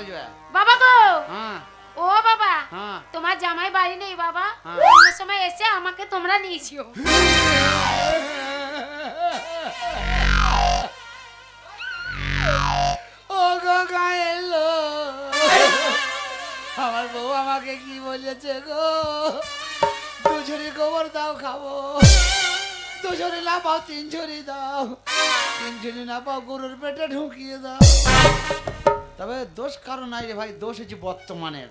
বুঝবে বাবা গো! হ্যাঁ। ও বাবা হ্যাঁ। তোমার জামাই বাড়ি নেই বাবা। হ্যাঁ। অন্য সময় এসে আমাকে তোমরা নিয়েছিও ও গো। আমার বউ আমাকে কি বলেছে গো? দুঝুরি গোবর দাও খাব দুঝুরি না পাও তিন ঝুরি দাও তিন ঝুরি না পাও গরুর পেটে ঢুকিয়ে দাও। তবে দোষ কারণ নাই রে ভাই দোষ হচ্ছে বর্তমানের।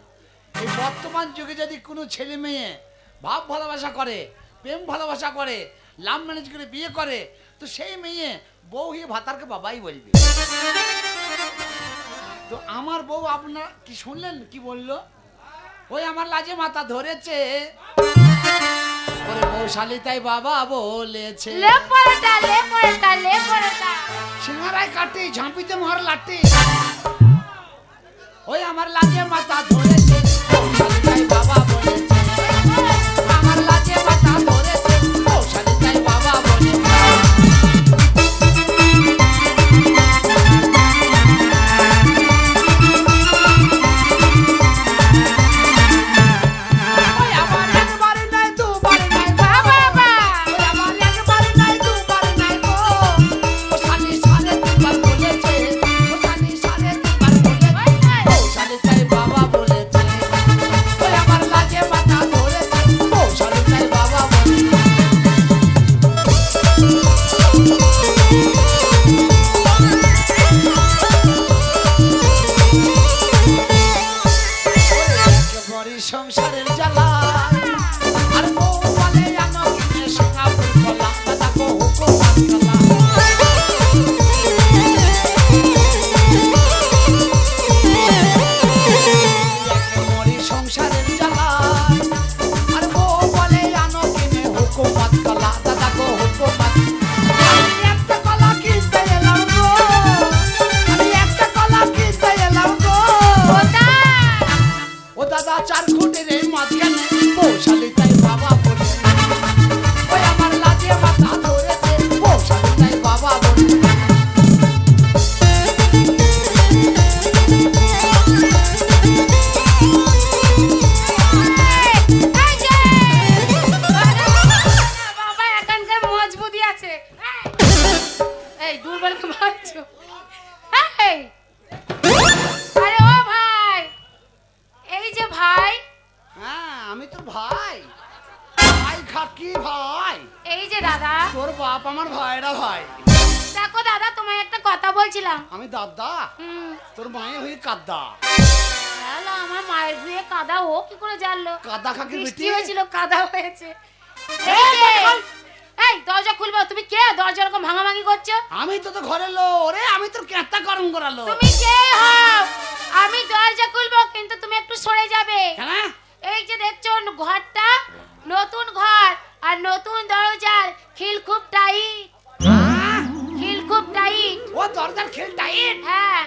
এই বর্তমান যুগে যদি কোনো ছেলে মেয়ে ভাব ভালোবাসা করে প্রেম ভালোবাসা করে লাভ ম্যানেজ করে বিয়ে করে তো সেই মেয়ে বউ হয়ে ভাতারকে বাবাই বলবে। তো আমার বউ আপনার কি শুনলেন? কি বলল? ওই আমার লাজে মাথা ধরেছে। ওরে বউ শালি তাই বাবা বলেছে সিঙ্গারায় কাটি ঝাঁপিতে মোহর লাটি। ওই আমার লাজে মাথা ধরেছে। বাবা বলেছে হয়েছে। এই দরজা খুলবে তুমি কে? দরজা এরকম ভাঙাভাঙি করছ? আমি তো তো ঘরে লো ওরে আমি তোর কেঁতা গরম করালো তুমি কে হও? আমি দরজা খুলবো কিন্তু তুমি একটু সরে যাবে। এই যে দেখছ ঘরটা নতুন ঘর আর নতুন দরজার খিল খুব টাইট হ্যাঁ? খিল খুব টাইট ও দরজার খেল টাইট হ্যাঁ।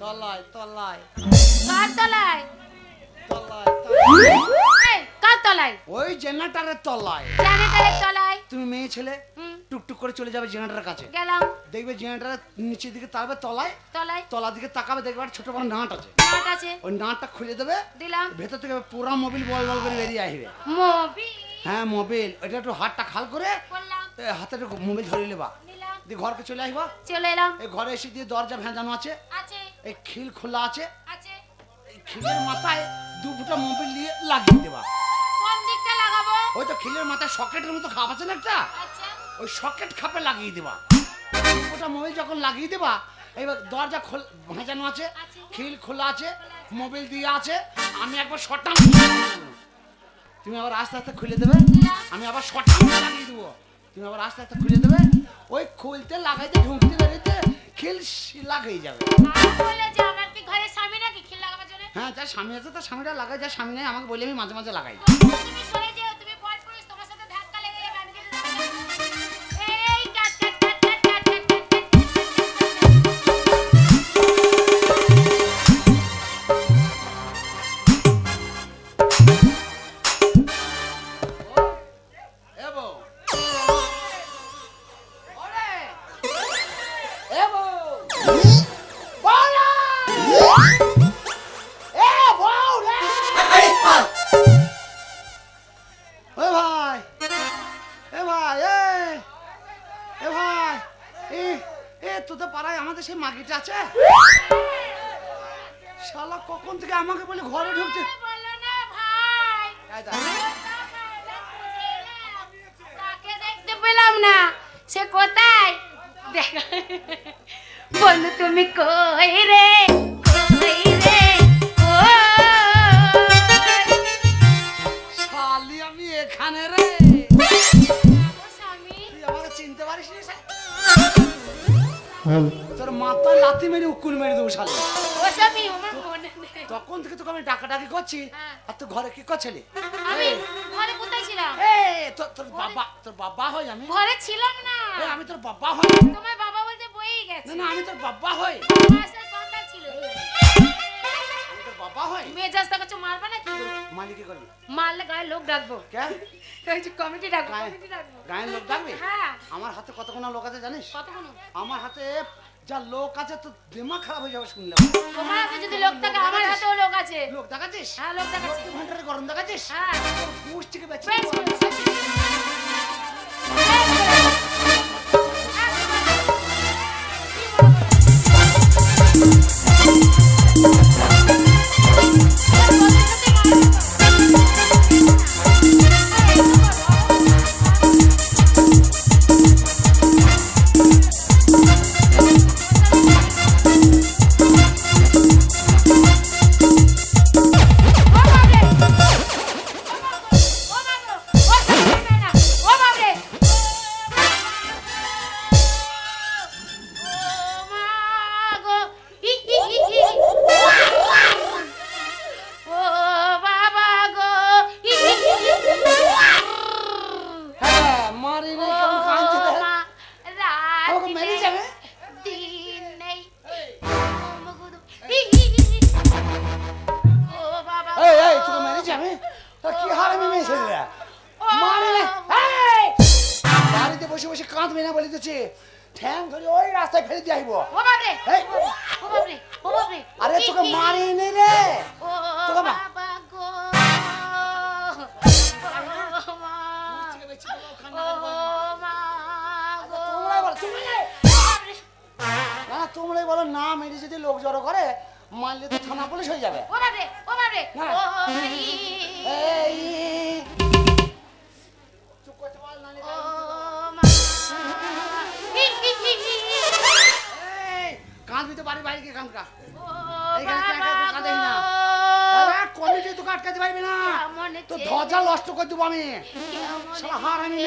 তলায় তলায়। কার তলায়? তলায় তলায়। কার তলায়? ওই জেনারেটারের তলায়। জেনারেটরের তলায়? তুমি মেয়ে ছেলে টুকটুক করে চলে যাবে জেনারেটারের কাছে। গেলাম। দেখবে জেনারেটারের নিচের দিকে তাকাবে তলায় তলায়। দিকে তাকাবে দেখবে ছোট বড় নাট আছে। নাট আছে। ওই নাটটা খুলে দেবে দিলাম। ভেতর থেকে পুরা মোবিল বল বল করে বেরিয়ে আসবে। মবি হ্যাঁ মোবিল। ওইটা একটু হাতটা খাল করে করলাম। হাতে একটু মোবিল ধরে নেবা। দিয়ে ঘরকে চলে আসবা। চলে এলাম। এই ঘরে এসে দিয়ে দরজা ভেজানো আছে। আছে। এই খিল খোলা আছে। আছে। এই খিলের মাথায় দু ফুটা মোবিল দিয়ে লাগিয়ে দেবা। ওই তো খিলের মাথায় সকেটের মতো খাপ আছে না একটা? আচ্ছা। ওই সকেট খাপে লাগিয়ে দেবা। ওটা মোবাইল যখন লাগিয়ে দেবা এবার দরজা খোল ভেজানো আছে। খিল খোলা আছে মোবাইল দিয়ে আছে আমি একবার শটাম তুমি আবার আস্তে আস্তে খুলে দেবে। আমি আবার শটাম লাগিয়ে দেবো। তুমি আবার আস্তে আস্তে খুলে দেবে। ওই খুলতে লাগাইতে ঢুকতে বেরোতে খিল লাগাই যাবে। বলে যে স্বামী হ্যাঁ আছে তার স্বামীটা লাগাই যার স্বামী নেই আমাকে বলে আমি মাঝে মাঝে লাগাই। তোদের পাড়ায় আমাদের সেই মাগিটা আছে? শালা কখন থেকে আমাকে বলে ঘরে ঢুকছে? তোর মাথা লাথি মেরে উকুন মেরে দেবো শালা। ও আমার মনে নেই। তখন থেকে তোকে আমি ডাকাডাকি করছি হ্যাঁ। আর তুই ঘরে কি করছিলি? আমি ঘরে কোথায় ছিলাম? তোর তোর বাবা তোর বাবা হই আমি? ঘরে ছিলাম না। আমি তোর বাবা হই। তোমার বাবা বলতে বই না গেছে। না আমি তোর বাবা হই। বাবা হই মেজাজটা কিছু মারবে না কি মালিক কি করবি? মারলে গায়ে লোক ডাকবো। কে? ওই যে কমিটি ডাকবো কমিটি ডাকবো। গায়ের লোক ডাকবি? হ্যাঁ। আমার হাতে কতক্ষণ লোক আছে জানিস? কতক্ষণ আমার হাতে যা লোক আছে তো দিমাগ খারাপ হয়ে যাবে শুনলে। তোমার হাতে যদি লোক থাকে আমার হাতেও লোক আছে। লোক দেখাচ্ছিস? হ্যাঁ লোক দেখাচ্ছি। লক্ষ্মী গরম দেখাচ্ছিস? হ্যাঁ। পুষ থেকে বেঁচে পুলিশ হয়ে যাবে। ও ও কাঁদবি তো বাড়ি বাইরে। কমিটি পারবি না। তো ধ্বজা নষ্ট করে দেবো আমি। শালা হারামি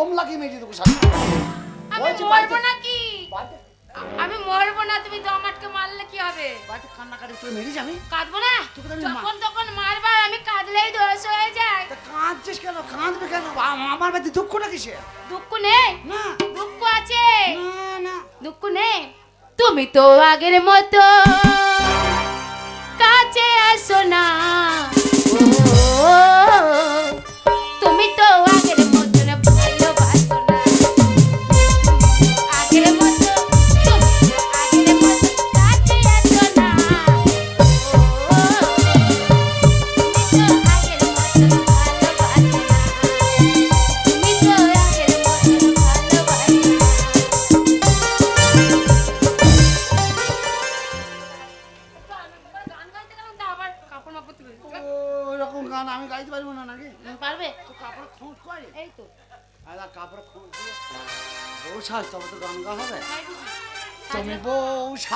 গাম তো দম দেবো সাথে আমি মরবো নাকি আমি মরবো না তুমি দম আটকে মারলে কি হবে? বাড়িতে কান্নাকাটি তুই মেরে যাবি কাঁদবো না? যখন তখন মারবা আমি কাঁদলেই দোষ হয়ে যায়। কাঁদছিস কেন? কাঁদবে কেন? আমার বাড়িতে দুঃখটা কিসে দুঃখ নেই? না। দুঃখ আছে? না না। দুঃখ নেই? তুমি তো আগের মতো কাছে আসো না।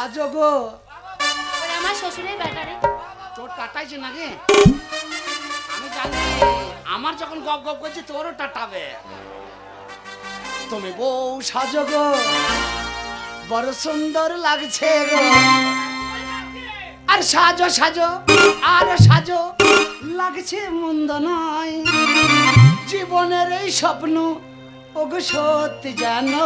সাজো গো আমার শ্বশুরের ব্যাটারে। তোর টাটাইছে নাকি? আমি জানি আমার যখন গপ গপ করছি তোরও টাটাবে তুমি বউ সাজো গো বড় সুন্দর লাগছে গো আর সাজো সাজো আর সাজো লাগছে মন্দ নয়। জীবনের এই স্বপ্ন ওগো সত্যি জানো।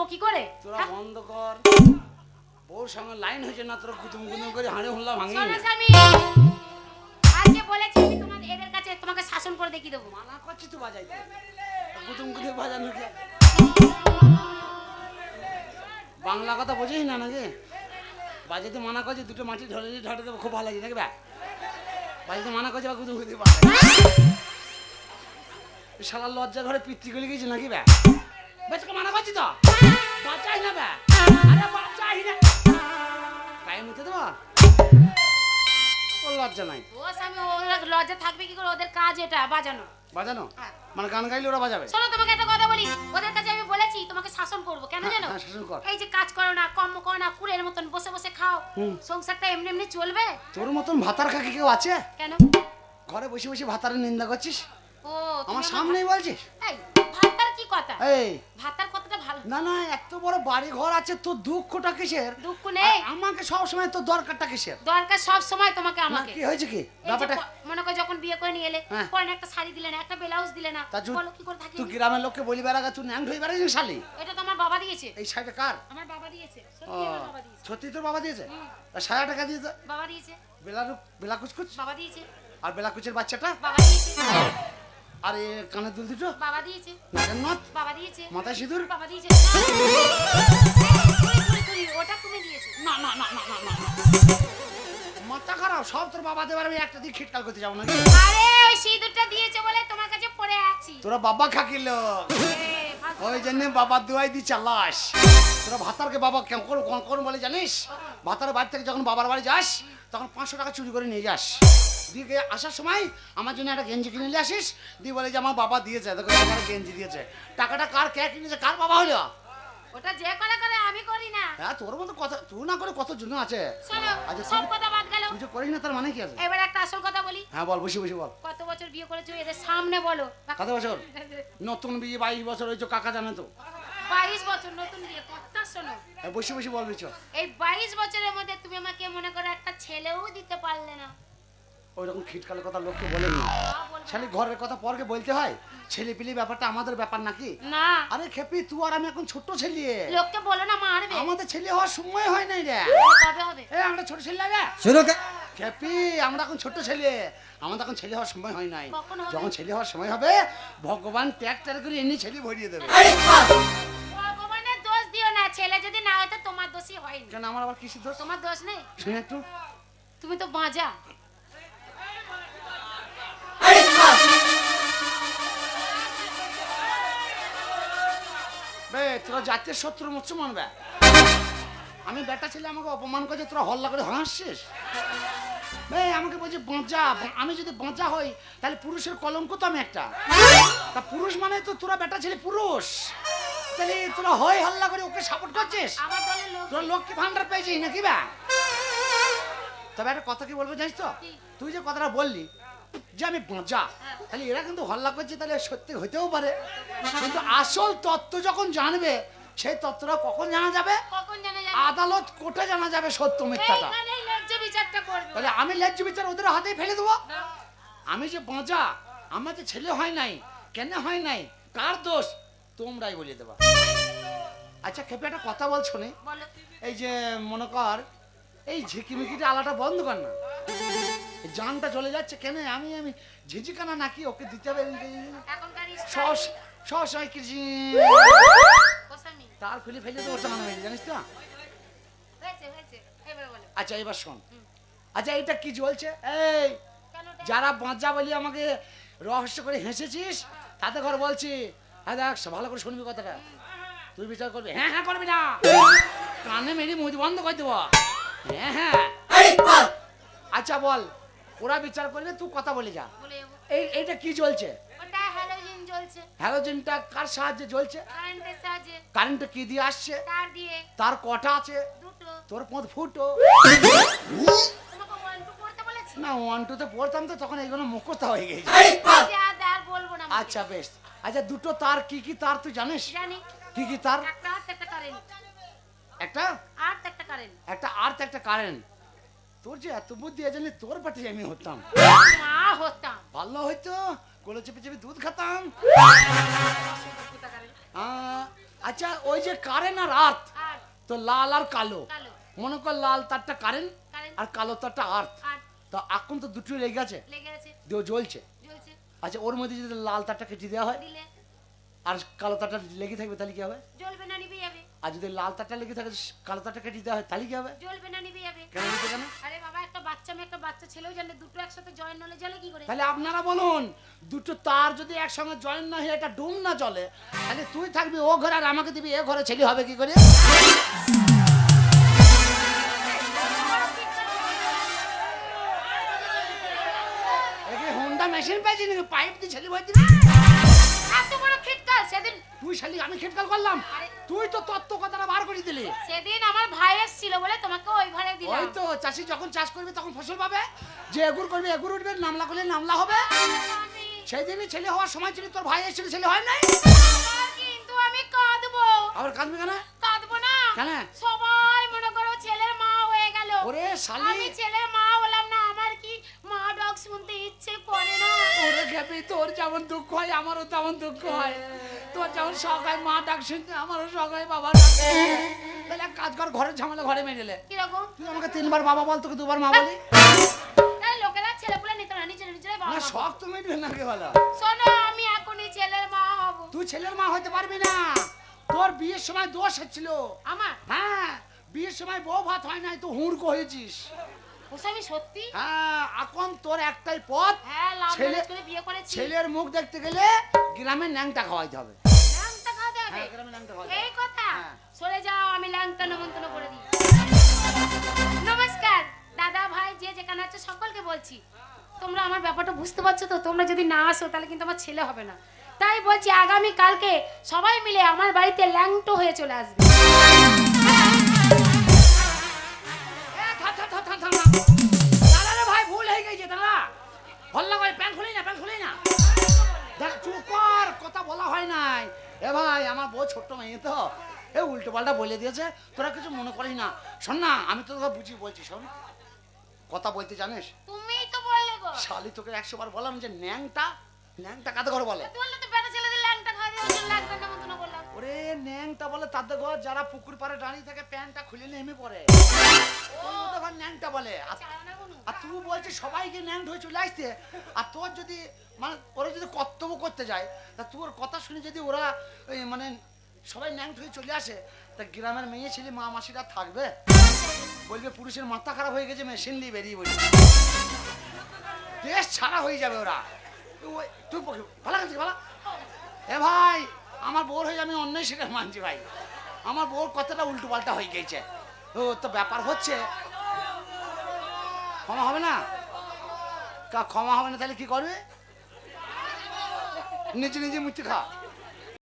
শোবো কি করে? তোরা হ্যাঁ? বন্ধ কর। ওর সঙ্গে লাইন হয়েছে না তোরা কুতুম কুতুম করে হাঁড়ে হুল্লা ভাঙি স্বামী আজকে বলেছি আমি তোমাদের এদের কাছে তোমাকে শাসন করে দেখিয়ে দেবো। মানা করছি তো বাজাইতে কুতুম কুতুম বাজানো বাংলা কথা বোঝিস না নাকি? বাজাতে মানা করছি দুটো মাটি ঢলে ঢলে দেবো খুব ভালো লাগে নাকি বা বাজাতে মানা করছি বা কুতুম কুতুম বাজাই। শালা লজ্জা ঘরে পিতৃগুলি গেছি নাকি ব্যা বেচকে মানা করছি তো? বাঁচাই না ব্যা আরে বাঁচাই না। গায়ে মুতে দেবো? ওর লজ্জা নাই। ও স্বামী ওরা লজ্জা থাকবে কি করে? ওদের কাজ এটা বাজানো। বাজানো? হ্যাঁ। মানে গান গাইলে ওরা বাজাবে? শোনো তোমাকে একটা কথা বলি। ওদের কাছে আমি বলেছি তোমাকে শাসন করব। কেন হ্যাঁ, জানো? হ্যাঁ, শাসন কর। এই যে কাজ করো না কর্ম করো না মতন বসে বসে খাও। সংসারটা এমনি এমনি চলবে? তোর মতন ভাতার খাকি কেউ আছে? কেন? ঘরে বসে বসে ভাতারের নিন্দা করছিস? ও আমার সামনেই বলছিস? এই ভাতার কি কথা? এই। ভাতার ভালো না না এত বড় বাড়ি ঘর আছে তোর দুঃখটা কিসের? দুঃখ নেই। আমাকে সব সময় তোর দরকারটা কিসের? দরকার সব সময় তোমাকে আমাকে। কি হয়েছে কি? ব্যাপারটা মনে করো যখন বিয়ে করে নিয়ে এলে হ্যাঁ। পরে একটা শাড়ি দিলে না একটা ব্লাউজ দিলে না। বলো কি করে থাকি তুই গ্রামের লোককে বলি বেড়াগা তুই ন্যাং হয়ে বেড়াইছিস শালি? এটা তো আমার বাবা দিয়েছে। এই শাড়িটা কার? আমার বাবা দিয়েছে। সত্যি আমার বাবা দিয়েছে। সত্যি তোর বাবা দিয়েছে? আর সাড়ে টাকা দিয়েছে বাবা দিয়েছে। বেলারু বেলা কুচকুচ বাবা দিয়েছে। আর বেলা কুচের বাচ্চাটা? বাবা দিয়েছে। আর এ কানের দুল দুটো। বাবা দিয়েছে। নাকের নথ। বাবা দিয়েছে। মাথায় সিঁদুর। বাবা দিয়েছে। তুই, তুই, ওটা তুমি দিয়েছ। না না না না না না না। মাথা খারাপ সব তোর বাবা দেবার আমি একটা দিক খিটকাল করতে যাব নাকি? আরে ওই সিঁদুরটা দিয়েছে বলে তোমার কাছে পড়ে আছি। তোরা বাবা খাকিল। ওই জন্য বাবার দুয়াই দি চালাস। তোরা ভাতারকে বাবা কেমন কোন কোন কোন বলে জানিস? ভাতার বাড়ি থেকে যখন বাবার বাড়ি যাস তখন পাঁচশো টাকা চুরি করে নিয়ে যাস। গিয়ে আসার সময় আমার জন্য একটা গেঞ্জি কিনে নিয়ে আসিস। দিয়ে বলে যে আমার বাবা দিয়েছে দেখো আমার গেঞ্জি দিয়েছে। টাকাটা কার কে কিনেছে কার বাবা হলো? ওটা যে করে করে আমি করি না। হ্যাঁ তোর মতো কথা তুই না করে কত জন আছে? আচ্ছা, সব কথা বাদ গেল। তুই যে করিস না তার মানে কি আছে? এবার একটা আসল কথা বলি। হ্যাঁ বল বসে বসে বল। কত বছর বিয়ে করেছ এদের সামনে বলো। কত বছর? নতুন বিয়ে বাইশ বছর হয়েছে কাকা জানে তো। বাইশ বছর নতুন বিয়ে কথা শোনো। হ্যাঁ, বসে বসে বলবি চ এই বাইশ বছরের মধ্যে তুমি আমাকে মনে করো একটা ছেলেও দিতে পারলে না। ওই রকম খিটকালের কথা লোককে বলেন। না শালি ঘরের কথা পরকে বলতে হয়? ছেলে পিলি ব্যাপারটা আমাদের ব্যাপার নাকি? না। আরে খেপি তুই আর আমি এখন ছোট্ট ছেলে। লোককে বলো না মারবে আমাদের ছেলে হওয়ার সময় হয় নাই রে। কবে হবে এ আমরা ছোট ছেলে লাগে? শুনো কে খেপি আমরা এখন ছোট ছেলে। আমাদের এখন ছেলে হওয়ার সময় হয় নাই। যখন ছেলে হওয়ার সময় হবে ভগবান ট্র্যাক্টর করে এমনি ছেলে ভরিয়ে দেবে। ভগবানের দোষ দিও না ছেলে যদি না হতো তোমার দোষই হয়নি। কেন আমার আবার কিছু দোষ? তোমার দোষ নেই? শুনে একটু। তুমি তো বাঁজা। বে তোরা জাতীয় শত্রু মৎস্য মানবে আমি বেটা ছেলে আমাকে অপমান করছে তোরা হল্লা করে হাসছিস? বে আমাকে বলছে বাঁচা আমি যদি বাঁচা হই তাহলে পুরুষের কলঙ্ক তো আমি একটা। তা পুরুষ মানে তো তোরা বেটা ছেলে পুরুষ। তাহলে তোরা হয় হল্লা করে ওকে সাপোর্ট করছিস? তোরা লক্ষ্মী ভান্ডার পেয়েছিস নাকি বা? তবে একটা কথা কি বলব জানিস তো? তুই যে কথাটা বললি যে আমি বাঁচা হ্যাঁ। তাহলে এরা কিন্তু হল্লা করছে তাহলে সত্যি হতেও পারে। কিন্তু আসল তত্ত্ব যখন জানবে সেই তত্ত্বটা কখন জানা যাবে? আদালত কোর্টে জানা যাবে সত্য মিথ্যাটা। তাহলে আমি ন্যায্য বিচার ওদের হাতেই ফেলে দেবো? আমি যে বাঁচা আমার যে ছেলে হয় নাই কেন হয় নাই কার দোষ তোমরাই বলে দেবা। আচ্ছা খেপে একটা কথা বলছো নি এই যে মনে কর এই ঝিকিমিকিটা আলাটা বন্ধ কর না। জানটা চলে যাচ্ছে কেন? আমি আমি ঝিঝিকানা নাকি ওকে দিতে হবে? সস হয় তার খুলে ফেলে দেবো জান হয়ে জানিস তো? আচ্ছা এবার শোন। আচ্ছা এটা কি চলছে এই যারা বাঁচা বলি আমাকে রহস্য করে হেসেছিস তাতে ঘর বলছি। হ্যাঁ দেখ ভালো করে শুনবি কথাটা। তুই বিচার করবি। হ্যাঁ হ্যাঁ করবি না। কানে মেরি মুখ বন্ধ করে দেবো। হ্যাঁ হ্যাঁ। আচ্ছা বল। ওরা বিচার করলে তুই কথা বলে যা। এই এইটা কি চলছে ওটা হ্যালোজিন জ্বলছে। হ্যালোজেনটা কার সাহায্যে জ্বলছে? কারেন্টের সাহায্যে। কারেন্টটা কি দিয়ে আসছে? তার দিয়ে। তার কটা আছে? দুটো। তোর পথ ফুটো। তোমাকে ওয়ান টু করতে বলেছি? না ওয়ান টুতে পড়তাম তো তখন এইগুলো মুখস্থ হয়ে গেছে। আচ্ছা আর আর বলব না আমাকে। আচ্ছা বেশ। আচ্ছা দুটো তার কি কি তার তুই জানিস? জানি। কি কি তার? একটা কারেন্ট একটা আর্থ একটা? কারেন্ট একটা আর্থ একটা কারেন্ট তোর যে এত বুদ্ধি আছে তোর পাটি আমি হতাম। মা হতাম। ভালো হয়তো কোলে চেপে চেপে দুধ খেতাম। আচ্ছা ওই যে কারেন্ট আর আর্থ তো লাল আর কালো। মনে কর লাল তারটা কারেন্ট কারেন্ট। আর কালো তারটা আর্থ। তো এখন তো দুটোই লেগে আছে লেগে আছে দিয়ে জ্বলছে। জ্বলছে। আচ্ছা ওর মধ্যে যদি লাল তারটা কেটে দেওয়া হয় আর কালো তারটা লেগে থাকবে তাহলে কি হবে? জ্বলবে না নিভে যাবে। আর যদি লাল তারটা লেগে থাকে কালো তারটা কেটে দেওয়া হয় তাহলে কি হবে? জ্বলবে না নিভে যাবে কেন নিতে কেন? আরে বাবা একটা বাচ্চা মেয়ে একটা বাচ্চা ছেলেও জানে দুটো একসাথে জয়েন হলে জ্বলে কি করে? তাহলে আপনারা বলুন দুটো তার যদি একসঙ্গে জয়েন না হয়ে একটা ডুম না চলে তাহলে তুই থাকবি ও ঘরে আর আমাকে দিবি এ ঘরে ছেলে হবে কি করে? হোন্ডা মেশিন পেয়েছি নাকি? পাইপ দিয়ে ছেলে ভয় দিবি? এত বড় খিটকাল সেদিন তুই শালি আমি খেটকাল করলাম। তুই তো তত্ত্ব কথাটা বার করে দিলি। সেদিন আমার ভাই এসেছিল বলে তোমাকে ওই ঘরে দিলাম। ওই তো চাষি যখন চাষ করবে তখন ফসল পাবে। যে এগুর করবে এগুর উঠবে নামলা করলে নামলা হবে। সেই দিনই ছেলে হওয়ার সময় ছিল তোর ভাই এসেছিল ছেলে হয় নাই? কিন্তু আমি কাঁদবো। আবার কাঁদবি কেন? কাঁদবো না। কেন? সবাই মনে করো ছেলের মা হয়ে গেল। ওরে শালি। আমি ছেলের মা ওরে খেপি তোর যেমন দুঃখ হয় আমারও তেমন দুঃখ হয়। তোর যেমন শখ হয় মা ডাক শুনতে আমারও শখ হয় বাবা ডাক তাহলে এক কাজ কর ঘরের ঝামেলা ঘরে মেরেলে কীরকম? তুই আমাকে তিনবার বাবা বল তোকে দুবার মা বলি। তাই লোকেরা ছেলেপুলে নিত না নিজের নিজের বাবা। না মা। শখ তো মেটবে না কে বলো? শোনো আমি এখনই ছেলের মা হব। তুই ছেলের মা হতে পারবি না। তোর বিয়ের সময় দোষ হচ্ছিল। আমার? হ্যাঁ বিয়ের সময় বউ ভাত হয় নাই তো হুড়কো হয়েছিস। ওসব আমি সত্যি? হ্যাঁ এখন তোর একটাই পথ। হ্যাঁ লাভ ছেলে- করে বিয়ে করেছি। ছেলের মুখ দেখতে গেলে গ্রামে ন্যাংটা খাওয়াইতে হবে। ল্যাংটা খাওয়াতে হবে? হ্যাঁ, গ্রামে এই। কথা? হ্যাঁ। সরে যাও আমি ল্যাংটা নমন্তন্ন করে দিই। নমস্কার। দাদা ভাই যে যেখানে আছে সকলকে বলছি তোমরা আমার ব্যাপারটা বুঝতে পারছ তো? তোমরা যদি না আসো তাহলে কিন্তু আমার ছেলে হবে না। তাই বলছি আগামী কালকে সবাই মিলে আমার বাড়িতে ল্যাংটো হয়ে চলে আসবে। হল্লা করে প্যান খুলি না প্যান খুলি না। দেখ চুপ কর কথা বলা হয় নাই। এ ভাই আমার বউ ছোট্ট মেয়ে তো। এ উল্টো পাল্টা বলে দিয়েছে তোরা কিছু মনে করিস না। শোন না আমি তো তোকে বুঝি বলছি শোন। কথা বলতে জানিস? তুমিই তো বললে গো। শালি তোকে একশো বার বললাম যে ন্যাংটা ন্যাংটা কাতে করে বলে? বললে তো বেটা ছেলেদের ল্যাংটা খাওয়া লাগবে না মতন বললাম। ওরে ন্যাংটা বলে তাদের ঘর যারা পুকুর পাড়ে দাঁড়িয়ে থাকে প্যান্টটা খুলে নেমে পড়ে। ওদের ন্যাংটা বলে। আর তুই বলছিস সবাইকে ন্যাংট হয়ে চলে আসতে আর তোর যদি মানে ওরা যদি কর্তব্য করতে যায় তা তোর কথা শুনে যদি ওরা ওই মানে সবাই ন্যাংট হয়ে চলে আসে তা গ্রামের মেয়ে ছেলে মা মাসিরা থাকবে? বলবে পুরুষের মাথা খারাপ হয়ে গেছে মেশিন নিয়ে বেরিয়ে বলবে দেশ ছাড়া হয়ে যাবে ওরা। ওই- এ ভাই, আমার বোর হয়ে আমি অন্যায় স্বীকার মানছি ভাই। আমার বোর কথাটা উল্টো পাল্টা হয়ে গেছে। ও, তো ব্যাপার হচ্ছে, ক্ষমা হবে না? কা, ক্ষমা হবে না, তাহলে কি করবে? নিজে নিজে মুক্তি খা।